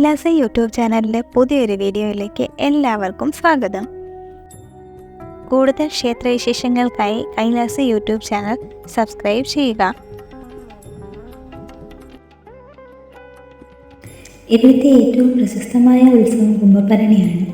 Kailasa YouTube ചാനലിന്റെ പുതിയൊരു വീഡിയോയിലേക്ക് എല്ലാവർക്കും സ്വാഗതം. കൂടുതൽ ക്ഷേത്രവിശേഷങ്ങൾക്കായി കൈലാസ യൂട്യൂബ് ചാനൽ സബ്സ്ക്രൈബ് ചെയ്യുക. ഇവിടുത്തെ ഏറ്റവും പ്രശസ്തമായ ഉത്സവം കുംഭഭരണിയാണ്.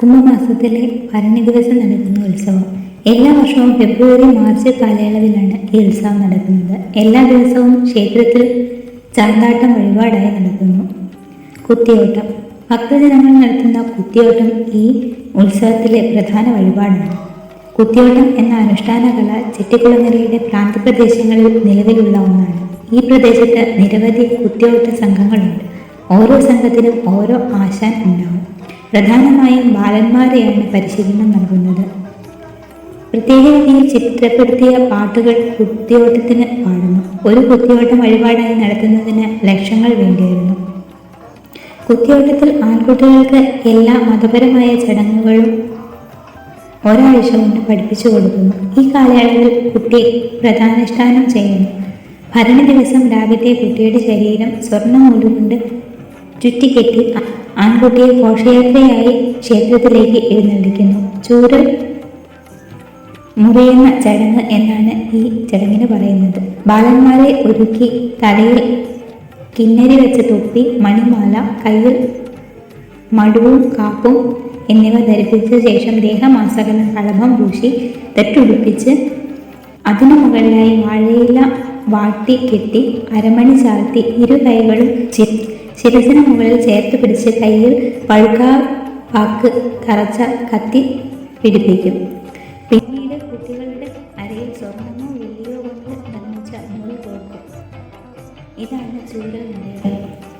കുംഭമാസത്തിലെ ഭരണി ദിവസം നടക്കുന്ന ഉത്സവം. എല്ലാ വർഷവും ഫെബ്രുവരി മാർച്ച് കാലയളവിലാണ് ഈ ഉത്സവം നടക്കുന്നത്. എല്ലാ ദിവസവും ക്ഷേത്രത്തിൽ ചാന്താട്ടം വഴിപാടായി നടക്കുന്നു. കുത്തിയോട്ടം. ഭക്തജനങ്ങൾ നടത്തുന്ന കുത്തിയോട്ടം ഈ ഉത്സവത്തിലെ പ്രധാന വഴിപാടാണ്. കുത്തിയോട്ടം എന്ന അനുഷ്ഠാന കല ചെട്ടിക്കുളങ്ങരയുടെ പ്രാന്തപ്രദേശങ്ങളിൽ നിലവിലുള്ള ഒന്നാണ്. ഈ പ്രദേശത്ത് നിരവധി കുത്തിയോട്ട സംഘങ്ങളുണ്ട്. ഓരോ സംഘത്തിനും ഓരോ ആശാൻ ഉണ്ടാവും. പ്രധാനമായും ബാലന്മാരെയാണ് പരിശീലനം നൽകുന്നത്. പ്രത്യേക രീതിയിൽ ചിത്രപ്പെടുത്തിയ പാട്ടുകൾ കുത്തിയോട്ടത്തിന് പാടുന്നു. ഒരു കുത്തിയോട്ടം വഴിപാടായി നടത്തുന്നതിന് ലക്ഷങ്ങൾ വേണ്ടിവരുന്നു കുത്തിയോട്ടത്തിൽ ആൺകുട്ടികൾക്ക് എല്ലാ മതപരമായ ചടങ്ങുകളും ഒരാഴ്ച കൊണ്ട് പഠിപ്പിച്ചു കൊടുക്കുന്നു. ഈ കാലയളവിൽ കുട്ടി പ്രധാനുഷ്ഠാനം ചെയ്യുന്നു. ഭരണ ദിവസം രാവിലെ കുട്ടിയുടെ ശരീരം സ്വർണ നൂലുകൊണ്ട് ചുറ്റിക്കെട്ടി ആൺകുട്ടിയെ ഘോഷയാത്രയായി ക്ഷേത്രത്തിലേക്ക് എഴുന്നള്ളിക്കുന്നു. ചൂരൽ മുറിയുന്ന ചടങ്ങ് എന്നാണ് ഈ ചടങ്ങിന് പറയുന്നത്. ബാലന്മാരെ ഒരുക്കി തലയിൽ കിന്നരി വെച്ച തൊപ്പി മണിമാല കയ്യിൽ മടുവും കാപ്പും എന്നിവ ധരിപ്പിച്ച ശേഷം ദേഹമാസകലം കളഭം പൂശി തെറ്റുടുപ്പിച്ച് അതിനു മുകളിലായി വാഴയില വാട്ടി കെട്ടി അരമണി ചാർത്തി ഇരു കൈകളും ചി- ശിരസിന് മുകളിൽ ചേർത്ത് പിടിച്ച് കയ്യിൽ പഴുക്കാ പാക്ക് കറച്ച കത്തി പിടിപ്പിക്കും.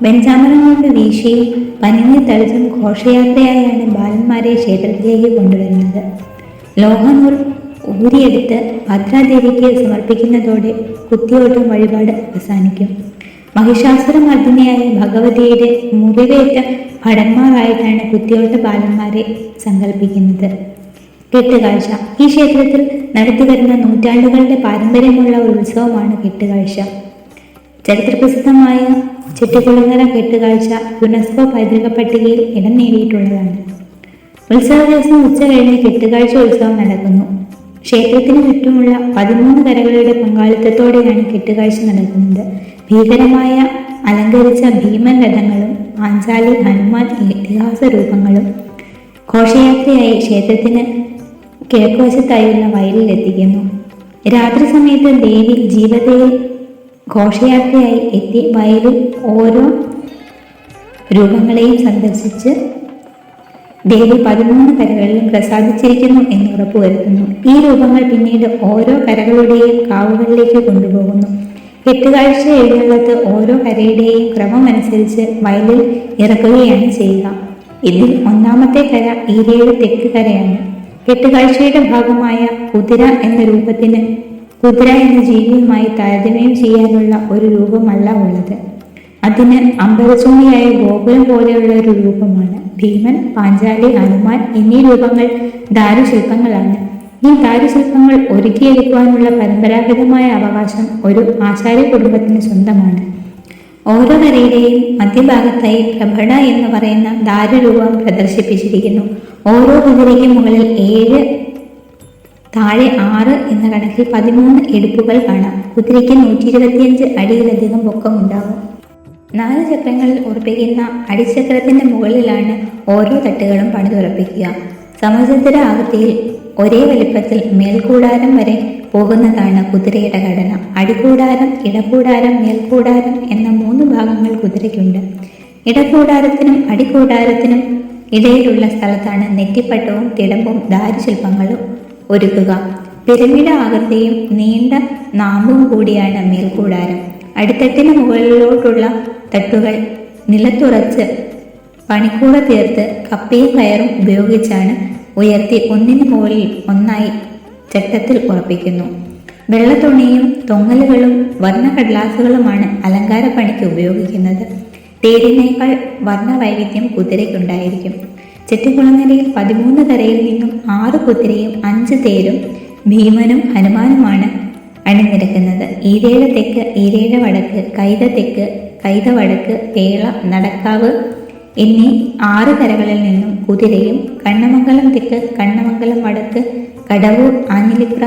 വെഞ്ചാമരം കൊണ്ട് വീശിയും പനിഞ്ഞു തളിച്ചും ഘോഷയാത്രയായാണ് ബാലന്മാരെ ക്ഷേത്രത്തിലേക്ക് കൊണ്ടുവരുന്നത്. ലോഹനൂർ ഊരിയെടുത്ത് ഭദ്രാദേവിക്ക് സമർപ്പിക്കുന്നതോടെ കുത്തിയോട്ടം വഴിപാട് അവസാനിക്കും. മഹിഷാസുരമർദ്ദിനിയായ ഭഗവതിയുടെ മുറിവേറ്റ ഭടന്മാരായിട്ടാണ് കുത്തിയോട്ട ബാലന്മാരെ സങ്കല്പിക്കുന്നത്. കെട്ടുകാഴ്ച. ഈ ക്ഷേത്രത്തിൽ നടത്തിവരുന്ന നൂറ്റാണ്ടുകളുടെ പാരമ്പര്യമുള്ള ഒരു ഉത്സവമാണ് കെട്ടുകാഴ്ച. ചരിത്രപ്രസിദ്ധമായ ചെട്ടിക്കുളങ്ങര കെട്ടുകാഴ്ച യുനെസ്കോ പൈതൃക പട്ടികയിൽ ഇടം നേടിയിട്ടുള്ളതാണ്. ഉത്സവ ദിവസം ഉച്ച കഴിഞ്ഞ് കെട്ടുകാഴ്ച ഉത്സവം നടക്കുന്നു. ക്ഷേത്രത്തിന് ചുറ്റുമുള്ള പതിമൂന്ന് കരകളുടെ പങ്കാളിത്തത്തോടെയാണ് കെട്ടുകാഴ്ച നടക്കുന്നത്. ഭീകരമായ അലങ്കരിച്ച ഭീമൻ രഥങ്ങളും ആഞ്ചാലി ഹനുമാൻ ഇതിഹാസ രൂപങ്ങളും ഘോഷയാത്രയായി ക്ഷേത്രത്തിന് കിഴക്കുവശത്തായുള്ള വയലിലെത്തിക്കുന്നു രാത്രി സമയത്ത് ദേവി ജീവതയിൽ ഘോഷയാത്രയായി എത്തി വയലിൽ ഓരോ രൂപങ്ങളെയും സന്ദർശിച്ച് ദേവി പതിമൂന്ന് കരകളിലും പ്രസാദിച്ചിരിക്കുന്നു എന്ന് ഉറപ്പുവരുത്തുന്നു ഈ രൂപങ്ങൾ പിന്നീട് ഓരോ കരകളുടെയും കാവുകളിലേക്ക് കൊണ്ടുപോകുന്നു. കെട്ടുകാഴ്ച എഴുന്നള്ളത്ത് ഓരോ കരയുടെയും ക്രമമനുസരിച്ച് വയലിൽ ഇറക്കുകയാണ് ചെയ്യുക. ഇതിൽ ഒന്നാമത്തെ കര ഈരയുടെ തെക്ക് കരയാണ്. കെട്ടുകാഴ്ചയുടെ ഭാഗമായ കുതിര എന്ന രൂപത്തിന് കുതിര എന്ന ജീവിയുമായി താരതമ്യം ചെയ്യാനുള്ള ഒരു രൂപമല്ല ഉള്ളത്. അതിന് അമ്പലചൂണിയായ ഗോപുരം പോലെയുള്ള ഒരു രൂപമാണ്. ഭീമൻ പാഞ്ചാലി ഹനുമാൻ എന്നീ രൂപങ്ങൾ ദാരുശില്പങ്ങളാണ്. ഈ ദാരുശില്പങ്ങൾ ഒരുക്കിയെടുക്കുവാനുള്ള പരമ്പരാഗതമായ അവകാശം ഒരു ആചാര്യ കുടുംബത്തിന് സ്വന്തമാണ്. ഓരോ കരയിലെയും മധ്യഭാഗത്തായി പ്രഭട എന്ന് പറയുന്ന ദാരുരൂപം പ്രദർശിപ്പിച്ചിരിക്കുന്നു. ഓരോ കുതിരയ്ക്കും മുകളിൽ ഏഴ് താഴെ ആറ് എന്ന കണക്കിൽ പതിമൂന്ന് എടുപ്പുകൾ കാണാം. കുതിരയ്ക്ക് നൂറ്റി ഇരുപത്തിയഞ്ച് അടിയിലധികം പൊക്കമുണ്ടാകും നാല് ചക്രങ്ങളിൽ ഉറപ്പിക്കുന്ന അടിച്ചക്രത്തിന്റെ മുകളിലാണ് ഓരോ തട്ടുകളും പണിതുറപ്പിക്കുക. സമചതുര ആകൃതിയിൽ ഒരേ വലിപ്പത്തിൽ മേൽക്കൂടാരം വരെ പോകുന്നതാണ് കുതിരയുടെ ഘടന അടികൂടാരം ഇടകൂടാരം മേൽക്കൂടാരം എന്ന മൂന്ന് ഭാഗങ്ങൾ കുതിരയ്ക്കുണ്ട്. ഇടകൂടാരത്തിനും അടികൂടാരത്തിനും ഇടയിലുള്ള സ്ഥലത്താണ് നെറ്റിപ്പട്ടവും തിടമ്പും ദാരുശില്പങ്ങളും. ഒരുക്കുക. പിരമിഡ് ആകൃതിയും നീണ്ട നാമ്പും കൂടിയാണ് മേൽക്കൂടാരം. അടിത്തട്ടിന് മുകളിലോട്ടുള്ള തട്ടുകൾ നിലത്തുറച്ച് പണിക്കൂട തീർത്ത് കപ്പയും കയറും ഉപയോഗിച്ചാണ് ഉയർത്തി ഒന്നിന് മുകളിൽ ഒന്നായി ചട്ടത്തിൽ ഉറപ്പിക്കുന്നു. വെള്ളത്തുണിയും തൊങ്ങലുകളും വർണകടലാസുകളുമാണ് അലങ്കാര പണിക്ക് ഉപയോഗിക്കുന്നത്. തേരിനേക്കാൾ വർണവൈവിധ്യം കുതിരയ്ക്കുണ്ടായിരിക്കും. ചെട്ടിക്കുളങ്ങരയിൽ പതിമൂന്ന് കരയിൽ നിന്നും ആറ് കുതിരയും അഞ്ച് തേരും ഭീമനും ഹനുമാനുമാണ് അണിനിരക്കുന്നത്. ഈരേഴ തെക്ക് ഈരേഴ വടക്ക് കൈത തെക്ക് കൈത വടക്ക് പേള നടക്കാവ് എന്നീ ആറ് കരകളിൽ നിന്നും കുതിരയും കണ്ണമംഗലം തെക്ക് കണ്ണമംഗലം വടക്ക് കടവൂർ ആഞ്ഞിലിപ്ര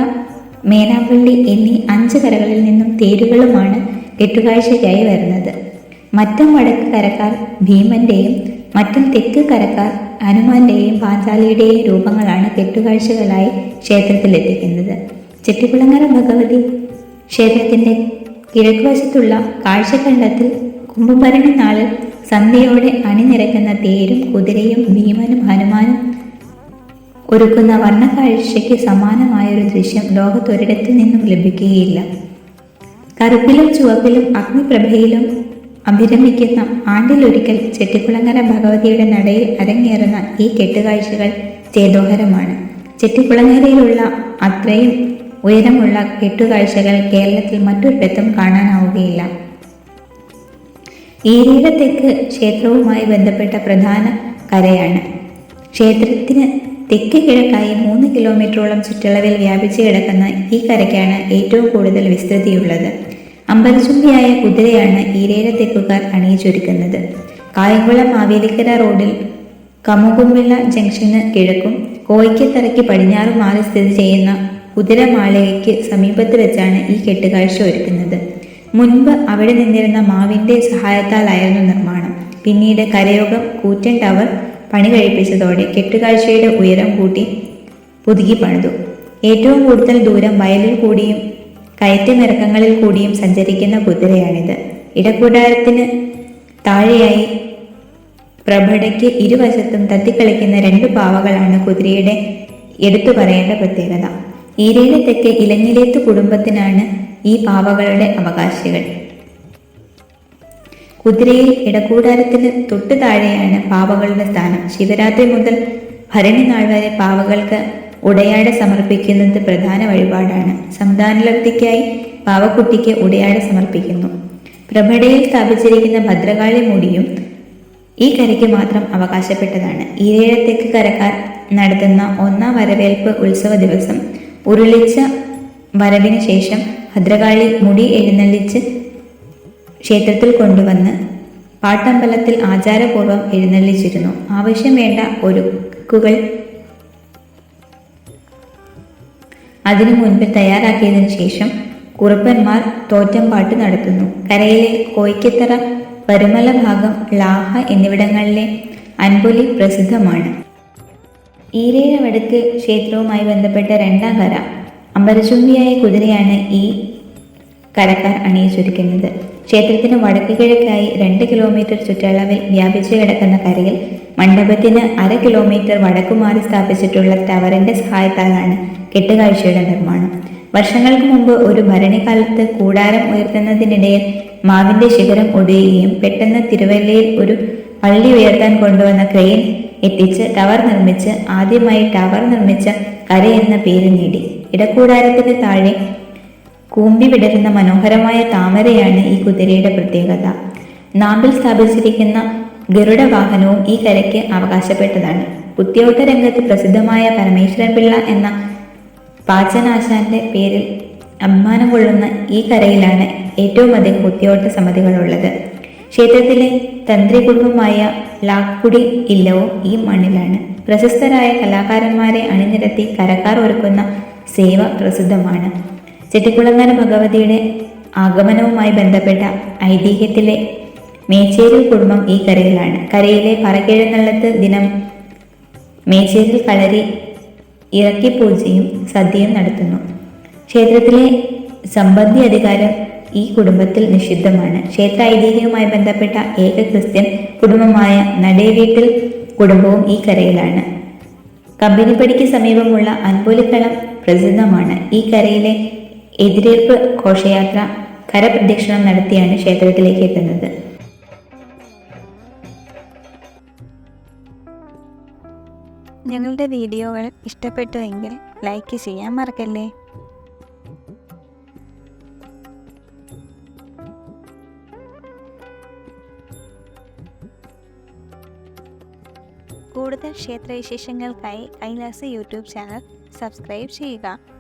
മേനാപ്പള്ളി എന്നീ അഞ്ച് കരകളിൽ നിന്നും തേരുകളുമാണ് കെട്ടുകാഴ്ചയ്ക്കായി വരുന്നത്. മറ്റം വടക്ക് കരക്കാർ ഭീമന്റെയും മറ്റം തെക്ക് കരക്കാർ ഹനുമാന്റെയും പാഞ്ചാലിയുടെയും രൂപങ്ങളാണ് കെട്ടുകാഴ്ചകളായി ക്ഷേത്രത്തിലെത്തിക്കുന്നത്. ചെട്ടിക്കുളങ്ങര ഭഗവതി ക്ഷേത്രത്തിന്റെ കിഴക്കുവശത്തുള്ള കാഴ്ചക്കണ്ടത്തിൽ കുംഭഭരണി നാളിൽ സന്ധ്യയോടെ അണിനിരക്കുന്ന തേരും കുതിരയും ഭീമനും ഹനുമാനും ഒരുക്കുന്ന വർണക്കാഴ്ചയ്ക്ക് സമാനമായൊരു ദൃശ്യം ലോകത്തൊരിടത്തു നിന്നും ലഭിക്കുകയില്ല. കറുപ്പിലും ചുവപ്പിലും അഗ്നിപ്രഭയിലും അഭിരമിക്കുന്ന ആണ്ടിലൊരിക്കൽ ചെട്ടിക്കുളങ്ങര ഭഗവതിയുടെ നടയിൽ അരങ്ങേറുന്ന ഈ കെട്ടുകാഴ്ചകൾ ചേതോഹരമാണ് ചെട്ടിക്കുളങ്ങരയിലുള്ള അത്രയും ഉയരമുള്ള കെട്ടുകാഴ്ചകൾ കേരളത്തിൽ മറ്റൊരിടത്തും കാണാനാവുകയില്ല. ഏരിയിലത്തേക്ക് തെക്ക് ക്ഷേത്രവുമായി ബന്ധപ്പെട്ട പ്രധാന കരയാണ്. ക്ഷേത്രത്തിന് തെക്ക് കിഴക്കായി മൂന്ന് കിലോമീറ്ററോളം ചുറ്റളവിൽ വ്യാപിച്ചു കിടക്കുന്ന ഈ കരയ്ക്കാണ് ഏറ്റവും കൂടുതൽ വിസ്തൃതിയുള്ളത്. അമ്പലചുംബിയായ കുതിരയാണ് ഈരേര തെക്കുകാർ അണിയിച്ചൊരുക്കുന്നത്. കായംകുളം മാവേലിക്കര റോഡിൽ കമുകുമ്പിള്ള ജംഗ്ഷന് കിഴക്കും കോയിക്കത്തറയ്ക്ക് പടിഞ്ഞാറും മാറി സ്ഥിതി ചെയ്യുന്ന കുതിരമാളികയ്ക്ക് സമീപത്ത് വെച്ചാണ് ഈ കെട്ടുകാഴ്ച ഒരുക്കുന്നത്. മുൻപ് അവിടെ നിന്നിരുന്ന മാവിന്റെ സഹായത്താലായിരുന്നു നിർമ്മാണം. പിന്നീട് കരയോഗം കൂറ്റൻ ടവർ പണി കഴിപ്പിച്ചതോടെ കെട്ടുകാഴ്ചയുടെ ഉയരം കൂട്ടി പുതുക്കി പണിതു. ഏറ്റവും കൂടുതൽ ദൂരം വയലിൽ കൂടിയും കയറ്റമിറക്കങ്ങളിൽ കൂടിയും സഞ്ചരിക്കുന്ന കുതിരയാണിത്. ഇടക്കൂടാരത്തിന് താഴെയായി പ്രഭടയ്ക്ക് ഇരുവശത്തും തത്തിക്കളിക്കുന്ന രണ്ട് പാവകളാണ് കുതിരയുടെ എടുത്തു പറയേണ്ട പ്രത്യേകത. ഈരയുടെ തെക്ക് ഇലഞ്ഞിലേത്ത് കുടുംബത്തിനാണ് ഈ പാവകളുടെ അവകാശികൾ. കുതിരയിൽ ഇടക്കൂടാരത്തിന് തൊട്ടു താഴെയാണ് പാവകളുടെ സ്ഥാനം. ശിവരാത്രി മുതൽ ഭരണി നാൾ വരെ പാവകൾക്ക് ഉടയാട സമർപ്പിക്കുന്നത് പ്രധാന വഴിപാടാണ്. സന്താനലബ്ധിക്കായി പാവക്കുട്ടിക്ക് ഉടയാട സമർപ്പിക്കുന്നു. പ്രഭടയിൽ സ്ഥാപിച്ചിരിക്കുന്ന ഭദ്രകാളി മുടിയും ഈ കരയ്ക്ക് മാത്രം അവകാശപ്പെട്ടതാണ്. ഈരേഴത്തേക്ക് കരക്കാർ നടത്തുന്ന ഒന്നാം വരവേൽപ്പ് ഉത്സവ ദിവസം ഉരുളിച്ച വരവിന് ശേഷം ഭദ്രകാളി മുടി എഴുന്നള്ളിച്ച് ക്ഷേത്രത്തിൽ കൊണ്ടുവന്ന് പാട്ടമ്പലത്തിൽ ആചാരപൂർവം എഴുന്നള്ളിച്ചിരുന്നു. ആവശ്യം വേണ്ട ഒരുക്കുകൾ അതിനു മുൻപ് തയ്യാറാക്കിയതിനു ശേഷം കുറുപ്പന്മാർ തോറ്റം പാട്ട് നടത്തുന്നു. കരയിലെ കോയ്ക്കത്തറ പരുമല ഭാഗം ലാഹ എന്നിവിടങ്ങളിലെ അൻപൊലി പ്രസിദ്ധമാണ്. ഈരേഴ വടക്ക് ക്ഷേത്രവുമായി ബന്ധപ്പെട്ട രണ്ടാം കര അമ്പരചുംബിയായ കുതിരയാണ് ഈ കരക്കാർ അണിയിച്ചൊരുക്കുന്നത്. ക്ഷേത്രത്തിന് വടക്ക് കിഴക്കായി രണ്ട് കിലോമീറ്റർ ചുറ്റളവിൽ വ്യാപിച്ചു കിടക്കുന്ന കരയിൽ മണ്ഡപത്തിന് അര കിലോമീറ്റർ വടക്കുമാറി സ്ഥാപിച്ചിട്ടുള്ള ടവറിന്റെ സഹായത്താലാണ് കെട്ടുകാഴ്ചയുടെ നിർമ്മാണം. വർഷങ്ങൾക്ക് മുമ്പ് ഒരു ഭരണിക്കാലത്ത് കൂടാരം ഉയർത്തുന്നതിനിടയിൽ മാവിന്റെ ശിഖരം ഒടിയുകയും പെട്ടെന്ന് തിരുവല്ലയിൽ ഒരു പള്ളി ഉയർത്താൻ കൊണ്ടുവന്ന ക്രെയിൻ എത്തിച്ച് ടവർ നിർമ്മിച്ച് ആദ്യമായി ടവർ നിർമ്മിച്ച കര എന്ന പേര് നേടി. ഇടക്കൂടാരത്തിന് താഴെ കൂമ്പി വിടരുന്ന മനോഹരമായ താമരയാണ് ഈ കുതിരയുടെ പ്രത്യേകത. നാമ്പിൽ സ്ഥാപിച്ചിരിക്കുന്ന ഗരുഡ വാഹനവും ഈ കരയ്ക്ക് അവകാശപ്പെട്ടതാണ്. ഉദ്യോഗ രംഗത്ത് പ്രസിദ്ധമായ പരമേശ്വരൻ പിള്ള എന്ന പാചനാശാന്റെ പേരിൽ അഭിമാനം കൊള്ളുന്ന ഈ കരയിലാണ് ഏറ്റവും അധികം ഉദ്യോഗ സമിതികളുള്ളത്. ക്ഷേത്രത്തിലെ തന്ത്രി കുടുംബമായ ലാക്കുടി ഇല്ലവും ഈ മണ്ണിലാണ്. പ്രശസ്തരായ കലാകാരന്മാരെ അണിനിരത്തി കരക്കാർ ഒരുക്കുന്ന സേവ പ്രസിദ്ധമാണ്. ചെട്ടിക്കുളങ്ങര ഭഗവതിയുടെ ആഗമനവുമായി ബന്ധപ്പെട്ട ഐതിഹ്യത്തിലെ മേച്ചേരിൽ കുടുംബം ഈ കരയിലാണ്. കരയിലെ പറക്കിഴന്നള്ളത്ത് ദിനം മേച്ചേരിൽ കളരി ഇറക്കി പൂജയും സദ്യയും നടത്തുന്നു. ക്ഷേത്രത്തിലെ സമ്പത്തി അധികാരം ഈ കുടുംബത്തിൽ നിഷിദ്ധമാണ്. ക്ഷേത്ര ഐതിഹ്യവുമായി ബന്ധപ്പെട്ട ഏക ക്രിസ്ത്യൻ കുടുംബമായ നടേവീട്ടിൽ കുടുംബവും ഈ കരയിലാണ്. കമ്പനിപ്പടിക്ക് സമീപമുള്ള അൻപോലിക്കളം പ്രസിദ്ധമാണ്. ഈ കരയിലെ എതിരേൽപ്പ് ഘോഷയാത്ര കരപ്രദക്ഷിണം നടത്തിയാണ് ക്ഷേത്രത്തിലേക്ക് എത്തുന്നത്. ഞങ്ങളുടെ വീഡിയോകൾ ഇഷ്ടപ്പെട്ടുവെങ്കിൽ ലൈക്ക് ചെയ്യാൻ മറക്കല്ലേ? കൂടുതൽ ക്ഷേത്രവിശേഷങ്ങൾക്കായി കൈലാസ് യൂട്യൂബ് ചാനൽ സബ്സ്ക്രൈബ് ചെയ്യുക.